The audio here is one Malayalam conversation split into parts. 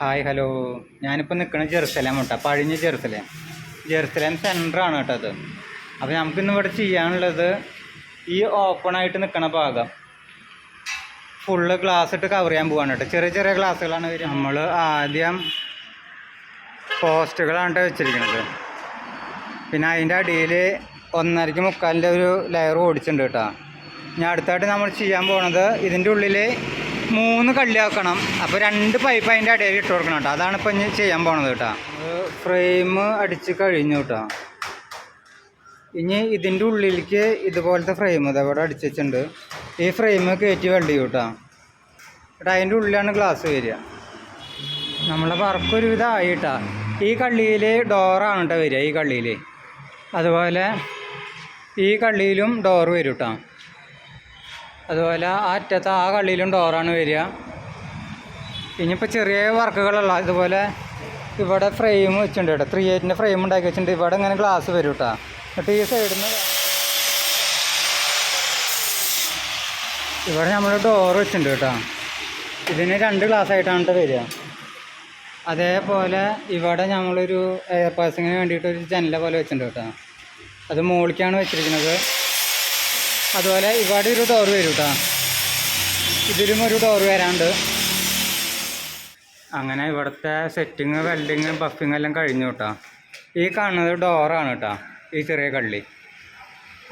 Hi hello. ഞാനിപ്പോൾ നിൽക്കുന്നത് ജെറുസലേം കേട്ടോ. പഴിഞ്ഞ ജെറുസലേം. ജെറുസലേം സെന്ററാണ് കേട്ടോ അത്. അപ്പോൾ നമുക്കിന്ന് ഇവിടെ ചെയ്യാനുള്ളത് ഈ ഓപ്പണായിട്ട് നിൽക്കുന്ന ഭാഗം. ഫുള്ള് ഗ്ലാസ് ഇട്ട് കവർ ചെയ്യാൻ പോവാണ് കേട്ടോ. ചെറിയ ചെറിയ ഗ്ലാസ്സുകളാണ് വരിക. നമ്മൾ ആദ്യം പോസ്റ്റുകളാണ് വെച്ചിരിക്കുന്നത്. പിന്നെ അതിന്റെ അടിയിൽ ഒന്നരയ്ക്ക് മുക്കാലിന്റെ ഒരു ലെയർ ഓടിച്ചിട്ടുണ്ട് കേട്ടോ. ഞാൻ അടുത്തായിട്ട് നമ്മൾ ചെയ്യാൻ പോണത് ഇതിന്റെ ഉള്ളിൽ മൂന്ന് കള്ളിയാക്കണം അപ്പോൾ രണ്ട് പൈപ്പ് അതിന്റെ ഇടയിൽ ഇട്ട് കൊടുക്കണം കേട്ടോ. അതാണ് ഇപ്പം ഇനി ചെയ്യാൻ പോണത് കേട്ടോ. ഫ്രെയിം അടിച്ച് കഴിഞ്ഞു കേട്ടോ. ഇനി ഇതിന്റെ ഉള്ളിലേക്ക് ഇതുപോലത്തെ ഫ്രെയിം ഇതവിടെ അടിച്ച് വെച്ചിട്ടുണ്ട്. ഈ ഫ്രെയിം കയറ്റി വെൽഡ് കേട്ടോ. കേട്ടോ അതിന്റെ ഉള്ളിലാണ് ഗ്ലാസ് വരിക. നമ്മളെ വർക്ക് ആയി കേട്ടോ. ഈ കള്ളിയിൽ ഡോറാണ് കേട്ടോ വരിക ഈ കള്ളിയിൽ അതുപോലെ ഈ കള്ളിയിലും ഡോറ് വരും കേട്ടോ. അതുപോലെ ആ അറ്റത്ത് ആ കള്ളിയിലും ഡോറാണ് വരിക. ഇനിയിപ്പോൾ ചെറിയ വർക്കുകളല്ല ഇതുപോലെ ഇവിടെ ഫ്രെയിം വെച്ചിട്ടുണ്ട് കേട്ടോ. ത്രീ എയ്റ്റിന്റെ ഫ്രെയിം ഉണ്ടാക്കി വെച്ചിട്ടുണ്ട്. ഇവിടെ ഇങ്ങനെ ഗ്ലാസ് വരും കേട്ടോ. എന്നിട്ട് ഈ സൈഡിൽ നിന്ന് ഇവിടെ നമ്മൾ ഡോർ വെച്ചിട്ടുണ്ട് കേട്ടോ. ഇതിന് രണ്ട് ഗ്ലാസ് ആയിട്ടാണ് വരിക. അതേപോലെ ഇവിടെ നമ്മളൊരു എയർ പാസിങ്ങിന് വേണ്ടിയിട്ട് ഒരു ജനല പോലെ വെച്ചിട്ടുണ്ട് കേട്ടോ. അത് മുകളിലേക്കാണ് വെച്ചിരിക്കുന്നത്. അതുപോലെ ഇവിടെ ഒരു ഡോർ വരും കേട്ടോ ഇതിലും ഒരു ഡോർ വരാണ്ട്. അങ്ങനെ ഇവിടുത്തെ സെറ്റിങ് വെൽഡിങ് ബഫിങ് എല്ലാം കഴിഞ്ഞു കേട്ടോ ഈ കാണുന്നത് ഡോറാണ് കേട്ടോ ഈ ചെറിയ കള്ളി.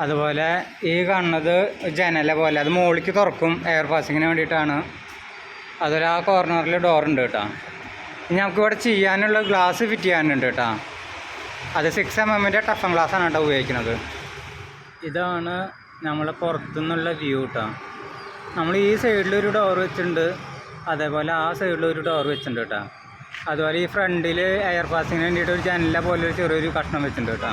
അതുപോലെ ഈ കാണുന്നത് ജനല പോലെ അത് മുകളിലേക്ക് തുറക്കും എയർ പാസിങ്ങിന് വേണ്ടിയിട്ടാണ്. അതുപോലെ ആ കോർണറിൽ ഡോറുണ്ട് കേട്ടോ ഇനി നമുക്ക് ഇവിടെ ചെയ്യാനുള്ള ഗ്ലാസ് ഫിറ്റ് ചെയ്യാനുണ്ട് കേട്ടോ അത് സിക്സ് എം എമ്മിന്റെ ടഫൻ ആണ് കേട്ടോ ഉപയോഗിക്കുന്നത്. ഇതാണ് നമ്മളെ പുറത്തുനിന്നുള്ള വ്യൂ കേട്ടോ നമ്മൾ ഈ സൈഡിലൊരു ഡോർ വെച്ചിട്ടുണ്ട്. അതേപോലെ ആ സൈഡിലൊരു ഡോർ വെച്ചിട്ടുണ്ട് കേട്ടോ അതുപോലെ ഈ ഫ്രണ്ടിൽ എയർ പാസിങ്ങിന് വേണ്ടിയിട്ട് ഒരു ജനല പോലെ ഒരു ചെറിയൊരു കഷ്ണം വെച്ചിട്ടുണ്ട് കേട്ടോ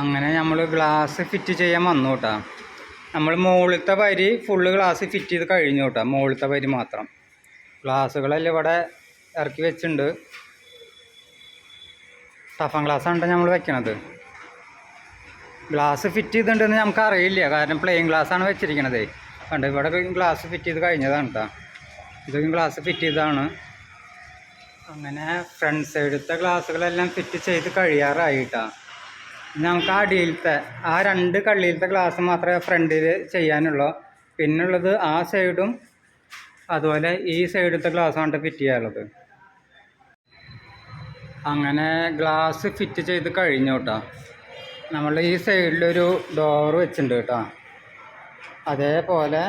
അങ്ങനെ നമ്മൾ ഗ്ലാസ് ഫിറ്റ് ചെയ്യാൻ വന്നു കേട്ടോ നമ്മൾ മുകളിലത്തെ വരി ഫുള്ള് ഗ്ലാസ് ഫിറ്റ് ചെയ്ത് കഴിഞ്ഞു കേട്ടോ മുകളിലത്തെ വരി മാത്രം. ഗ്ലാസ്സുകളെല്ലാം ഇവിടെ ഇറക്കി വെച്ചിട്ടുണ്ട്. ടഫാം ഗ്ലാസ് ആണ് നമ്മൾ വെക്കണത്? ഗ്ലാസ് ഫിറ്റ് ചെയ്തിട്ടുണ്ടെന്ന് നമുക്ക് അറിയില്ല കാരണം പ്ലെയിൻ ഗ്ലാസ് ആണ് വെച്ചിരിക്കണത്. കണ്ട് ഇവിടെ ഗ്ലാസ് ഫിറ്റ് ചെയ്ത് കഴിഞ്ഞതാണ് കേട്ടോ ഇതൊക്കെ ഗ്ലാസ് ഫിറ്റ് ചെയ്തതാണ്. അങ്ങനെ ഫ്രണ്ട് സൈഡത്തെ ഗ്ലാസ്സുകളെല്ലാം ഫിറ്റ് ചെയ്ത് കഴിയാറായി കേട്ടോ നമുക്ക് അടിയിലത്തെ ആ രണ്ട് കള്ളിയിലത്തെ ഗ്ലാസ് മാത്രമേ ഫ്രണ്ടിൽ ചെയ്യാനുള്ളൂ. പിന്നുള്ളത് ആ സൈഡും അതുപോലെ ഈ സൈഡിലത്തെ ഗ്ലാസ്സാണ് ഫിറ്റ് ചെയ്യാനുള്ളത്. അങ്ങനെ ഗ്ലാസ് ഫിറ്റ് ചെയ്ത് കഴിഞ്ഞു നമ്മൾ ഈ സൈഡിലൊരു ഡോർ വെച്ചിട്ടുണ്ട് കേട്ടോ. അതേപോലെ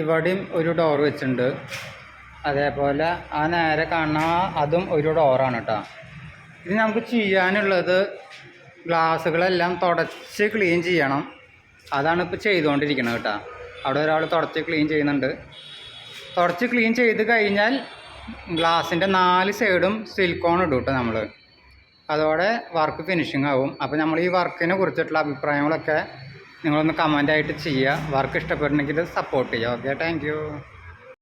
ഇവിടെയും ഒരു ഡോർ വെച്ചിട്ടുണ്ട്. അതേപോലെ ആ നേരെ കാണുന്ന അതും ഒരു ഡോറാണ് കേട്ടോ. ഇനി നമുക്ക് ചെയ്യാനുള്ളത് ഗ്ലാസ്സുകളെല്ലാം തുടച്ച് ക്ലീൻ ചെയ്യണം. അതാണ് ഇപ്പോൾ ചെയ്തുകൊണ്ടിരിക്കുന്നത് കേട്ടോ. അവിടെ ഒരാൾ തുടച്ച് ക്ലീൻ ചെയ്യുന്നുണ്ട്. തുടച്ച് ക്ലീൻ ചെയ്ത് കഴിഞ്ഞാൽ ഗ്ലാസിന്റെ നാല് സൈഡും സിലിക്കോൺ ഇടും കേട്ടോ നമ്മൾ അതോടെ വർക്ക് ഫിനിഷിംഗ് ആവും. അപ്പോൾ നമ്മൾ ഈ വർക്കിനെ കുറിച്ചിട്ടുള്ള അഭിപ്രായങ്ങളൊക്കെ നിങ്ങളൊന്ന് കമന്റായിട്ട് ചെയ്യുക വർക്ക് ഇഷ്ടപ്പെടണമെങ്കിൽ സപ്പോർട്ട് ചെയ്യുക ഓക്കെ താങ്ക്